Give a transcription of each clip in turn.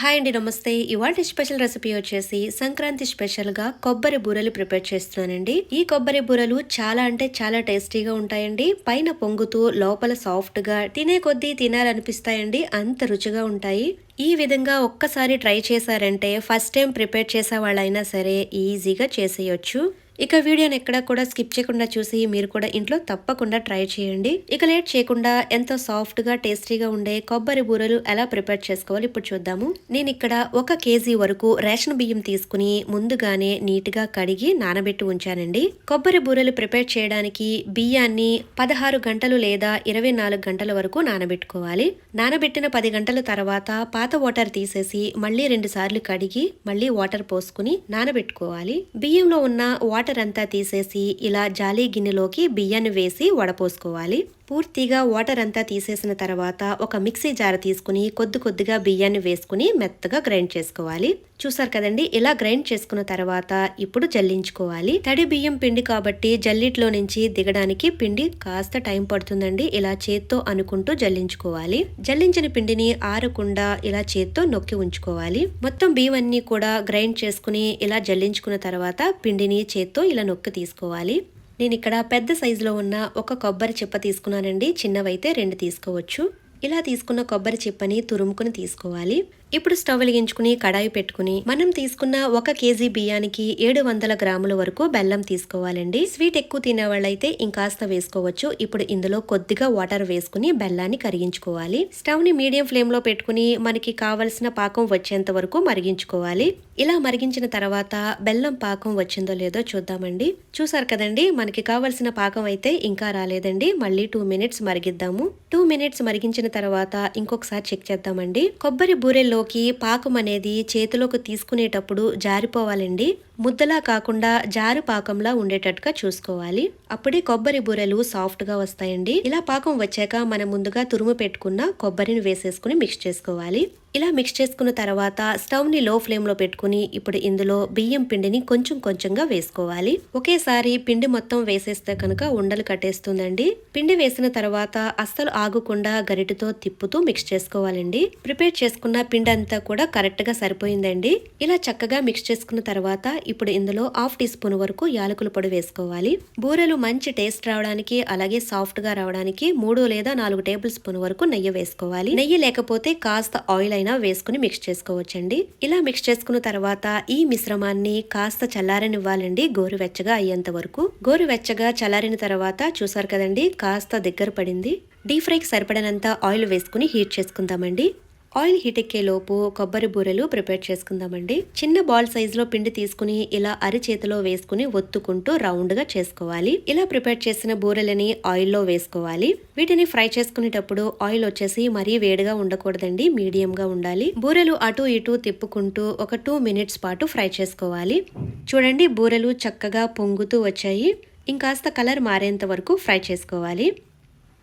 Hi అండి నమస్తే. ఇవాళ స్పెషల్ రెసిపీ వచ్చేసి సంక్రాంతి స్పెషల్గా కొబ్బరి బూరలు ప్రిపేర్ చేస్తున్నానండి. ఈ కొబ్బరి బూరలు చాలా అంటే చాలా టేస్టీగా ఉంటాయండి. పైన పొంగుతూ లోపల సాఫ్ట్గా తినే కొద్దీ తినాలనిపిస్తాయండి. అంత రుచిగా ఉంటాయి. ఈ విధంగా ఒక్కసారి ట్రై చేశారంటే ఫస్ట్ టైం ప్రిపేర్ చేసే వాళ్ళైనా సరే ఈజీగా చేసేయొచ్చు. ఇక వీడియోని ఎక్కడ కూడా స్కిప్ చేయకుండా చూసి మీరు కూడా ఇంట్లో తప్పకుండా ట్రై చేయండి. ఇక లేట్ చేయకుండా ఎంతో సాఫ్ట్గా టేస్టీగా ఉండే కొబ్బరి బూరలు ఎలా ప్రిపేర్ చేసుకోవాలి ఇప్పుడు చూద్దాము. నేను ఇక్కడ ఒక కేజీ వరకు రేషన్ బియ్యం తీసుకుని ముందుగానే నీట్గా కడిగి నానబెట్టి ఉంచానండి. కొబ్బరి బూరలు ప్రిపేర్ చేయడానికి బియ్యాన్ని పదహారు గంటలు లేదా ఇరవై నాలుగు గంటల వరకు నానబెట్టుకోవాలి. నానబెట్టిన పది గంటల తర్వాత పాత వాటర్ తీసేసి మళ్ళీ రెండు సార్లు కడిగి మళ్ళీ వాటర్ పోసుకుని నానబెట్టుకోవాలి. బియ్యంలో ఉన్న వాటర్ అంతా తీసేసి ఇలా జాలీ గిన్నెలోకి బియ్యాన్ని వేసి వడపోసుకోవాలి. పూర్తిగా వాటర్ అంతా తీసేసిన తర్వాత ఒక మిక్సీ జార తీసుకుని కొద్ది కొద్దిగా బియ్యాన్ని వేసుకుని మెత్తగా గ్రైండ్ చేసుకోవాలి. చూసారు కదండి ఇలా గ్రైండ్ చేసుకున్న తర్వాత ఇప్పుడు జల్లించుకోవాలి. తడి బియ్యం పిండి కాబట్టి జల్లిట్లో నుంచి దిగడానికి పిండి కాస్త టైం పడుతుందండి. ఇలా చేత్తో అనుకుంటూ జల్లించుకోవాలి. జల్లించిన పిండిని ఆరకుండా ఇలా చేత్తో నొక్కి ఉంచుకోవాలి. మొత్తం బియ్యం అన్ని కూడా గ్రైండ్ చేసుకుని ఇలా జల్లించుకున్న తర్వాత పిండిని చేత్తో ఇలా నొక్కి తీసుకోవాలి. నేను ఇక్కడ పెద్ద సైజులో ఉన్న ఒక కొబ్బరి చిప్ప తీసుకున్నానండి. చిన్నవైతే రెండు తీసుకోవచ్చు. ఇలా తీసుకున్న కొబ్బరి చిప్పని తురుముకుని తీసుకోవాలి. ఇప్పుడు స్టవ్ వెలిగించుకుని కడాయి పెట్టుకుని మనం తీసుకున్న ఒక కేజీ బియ్యానికి ఏడు వందల గ్రాముల వరకు బెల్లం తీసుకోవాలండి. స్వీట్ ఎక్కువ తినే వాళ్ళైతే ఇంకాస్త వేసుకోవచ్చు. ఇప్పుడు ఇందులో కొద్దిగా వాటర్ వేసుకుని బెల్లాన్ని కరిగించుకోవాలి. స్టవ్ని మీడియం ఫ్లేమ్లో పెట్టుకుని మనకి కావలసిన పాకం వచ్చేంత వరకు మరిగించుకోవాలి. ఇలా మరిగించిన తర్వాత బెల్లం పాకం వచ్చిందో లేదో చూద్దామండి. చూసారు కదండి మనకి కావలసిన పాకం అయితే ఇంకా రాలేదండి. మళ్ళీ టూ మినిట్స్ మరిగిద్దాము. టూ మినిట్స్ మరిగించిన తర్వాత ఇంకొకసారి చెక్ చేద్దామండి. కొబ్బరి బూరెల్లో బూరెల్లోకి పాకం అనేది చేతిలోకి తీసుకునేటప్పుడు జారిపోవాలండి. ముద్దలా కాకుండా జారు పాకంలా ఉండేటట్టుగా చూసుకోవాలి. అప్పుడే కొబ్బరి బూరెలు సాఫ్ట్గా వస్తాయండి. ఇలా పాకం వచ్చాక మనం ముందుగా తురుము పెట్టుకున్న కొబ్బరిని వేసేసుకుని మిక్స్ చేసుకోవాలి. ఇలా మిక్స్ చేసుకున్న తర్వాత స్టవ్ని లో ఫ్లేమ్లో పెట్టుకుని ఇప్పుడు ఇందులో బియ్యం పిండిని కొంచెం కొంచెంగా వేసుకోవాలి. ఒకేసారి పిండి మొత్తం వేసేస్తే కనుక ఉండలు కట్టేస్తుందండి. పిండి వేసిన తర్వాత అస్సలు ఆగకుండా గరిటతో తిప్పుతూ మిక్స్ చేసుకోవాలండి. ప్రిపేర్ చేసుకున్న పిండి అంతా కూడా కరెక్ట్గా సరిపోయిందండి. ఇలా చక్కగా మిక్స్ చేసుకున్న తర్వాత ఇప్పుడు ఇందులో హాఫ్ టీ స్పూన్ వరకు యాలకుల పొడి వేసుకోవాలి. బూరెలు మంచి టేస్ట్ రావడానికి అలాగే సాఫ్ట్గా రావడానికి మూడు లేదా నాలుగు టేబుల్ స్పూన్ వరకు నెయ్యి వేసుకోవాలి. నెయ్యి లేకపోతే కాస్త ఆయిల్ అయినా వేసుకుని మిక్స్ చేసుకోవచ్చండి. ఇలా మిక్స్ చేసుకున్న తర్వాత ఈ మిశ్రమాన్ని కాస్త చల్లారనివ్వాలండి గోరువెచ్చగా అయ్యేంత వరకు. గోరువెచ్చగా చల్లారిన తర్వాత చూసారు కదండి కాస్త దగ్గర పడింది. డీప్ ఫ్రైకి సరిపడినంత ఆయిల్ వేసుకుని హీట్ చేసుకుందామండి. ఆయిల్ హీట్ లోపు కొబ్బరి బూరెలు ప్రిపేర్ చేసుకుందామండి. చిన్న బాల్ సైజ్లో పిండి తీసుకుని ఇలా అరిచేతిలో వేసుకుని ఒత్తుకుంటూ రౌండ్గా చేసుకోవాలి. ఇలా ప్రిపేర్ చేసిన బూరెలని ఆయిల్లో వేసుకోవాలి. వీటిని ఫ్రై చేసుకునేటప్పుడు ఆయిల్ వచ్చేసి మరీ వేడిగా ఉండకూడదండి మీడియం గా ఉండాలి. బూరెలు అటు ఇటు తిప్పుకుంటూ ఒక టూ మినిట్స్ పాటు ఫ్రై చేసుకోవాలి. చూడండి బూరెలు చక్కగా పొంగుతూ వచ్చాయి. ఇంకాస్త కలర్ మారేంత వరకు ఫ్రై చేసుకోవాలి.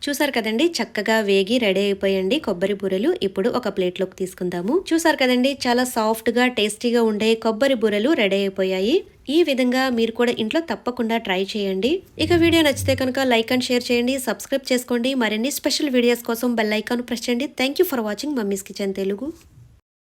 చూసారు కదండి చక్కగా వేగి రెడీ అయిపోయండి కొబ్బరి బూరెలు. ఇప్పుడు ఒక ప్లేట్లోకి తీసుకుందాము. చూసారు కదండి చాలా సాఫ్ట్గా టేస్టీగా ఉండే కొబ్బరి బూరెలు రెడీ అయిపోయాయి. ఈ విధంగా మీరు కూడా ఇంట్లో తప్పకుండా ట్రై చేయండి. ఇక వీడియో నచ్చితే కనుక లైక్ అండ్ షేర్ చేయండి సబ్స్క్రైబ్ చేసుకోండి. మరిన్ని స్పెషల్ వీడియోస్ కోసం బెల్ ఐకాన్ ప్రెస్ చేయండి. Thank you for watching mummy's kitchen Telugu.